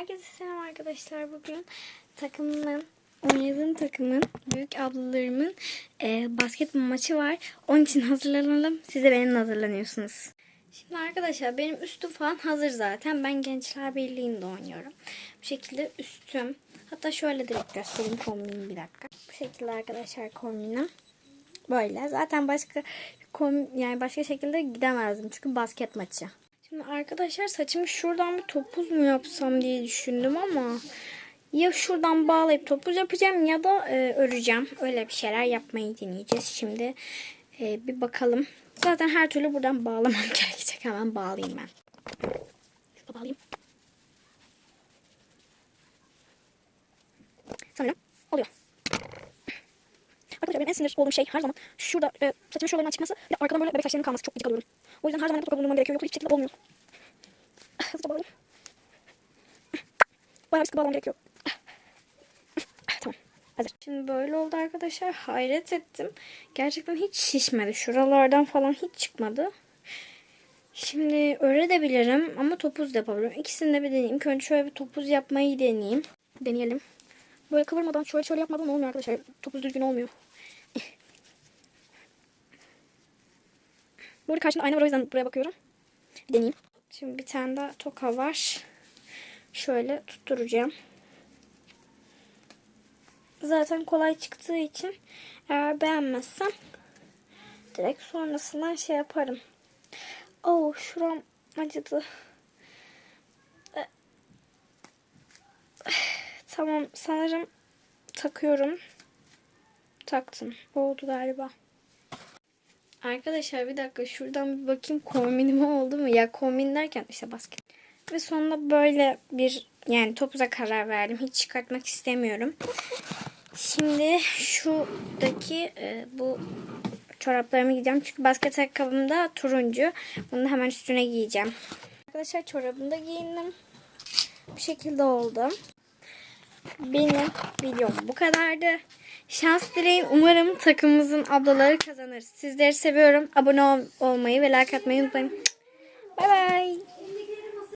Herkese selam arkadaşlar. Bugün takımımın, oynadığım takımın, büyük ablalarımın e, basketbol maçı var. Onun için hazırlanalım. Siz de benimle hazırlanıyorsunuz. Şimdi arkadaşlar benim üstüm falan hazır zaten. Ben Gençler Birliği'nde oynuyorum. Bu şekilde üstüm. Hatta şöyle direkt göstereyim kombinimi bir dakika. Bu şekilde arkadaşlar kombinim. Böyle. Zaten başka kom yani başka şekilde gidemezdim. Çünkü basket maçı. Şimdi arkadaşlar saçımı şuradan bir topuz mu yapsam diye düşündüm ama ya şuradan bağlayıp topuz yapacağım ya da e, öreceğim. Öyle bir şeyler yapmayı deneyeceğiz. Şimdi e, bir bakalım. Zaten her türlü buradan bağlamam gerekecek. Hemen bağlayayım ben. Şurada bağlayayım. Sanırım oluyor. Benim en sinir olduğum şey her zaman şurada e, saçımın şuralarından çıkması ve arkadan böyle bebek saçlarının kalması. Çok gıcık alıyorum. O yüzden her zaman toka bulunmam gerekiyor. Yoksa hiçbir şekilde olmuyor. Hızlıca bağlayayım. Bayağı bir sıkı bağlamam gerekiyor. Tamam. Hazır. Şimdi böyle oldu arkadaşlar. Hayret ettim. Gerçekten hiç şişmedi. Şuralardan falan hiç çıkmadı. Şimdi öğretebilirim ama topuz da yapabilirim. İkisini de bir deneyeyim. Önce şöyle bir topuz yapmayı deneyeyim. Deneyelim. Böyle kıvırmadan şöyle şöyle yapmadan olmuyor arkadaşlar. Topuz düzgün olmuyor. Burada karşımda ayna var o yüzden buraya bakıyorum. Bir deneyeyim. Şimdi bir tane daha toka var. Şöyle tutturacağım. Zaten kolay çıktığı için eğer beğenmezsem direkt sonrasından şey yaparım. Oh şuram acıdı. Tamam sanırım takıyorum. Taktım. Oldu galiba. Arkadaşlar bir dakika şuradan bir bakayım kombinime oldu mu? Ya kombin derken işte basket. Ve sonunda böyle bir yani topuza karar verdim. Hiç çıkartmak istemiyorum. Şimdi şuradaki e, bu çoraplarımı giyeceğim. Çünkü basket ayakkabım da turuncu. Bunu hemen üstüne giyeceğim. Arkadaşlar çorabımı da giyindim. Bu şekilde oldu. Benim videom bu kadardı. Şans dileyin. Umarım takımımızın ablaları kazanır. Sizleri seviyorum. Abone ol- olmayı ve like atmayı unutmayın. Bay bay.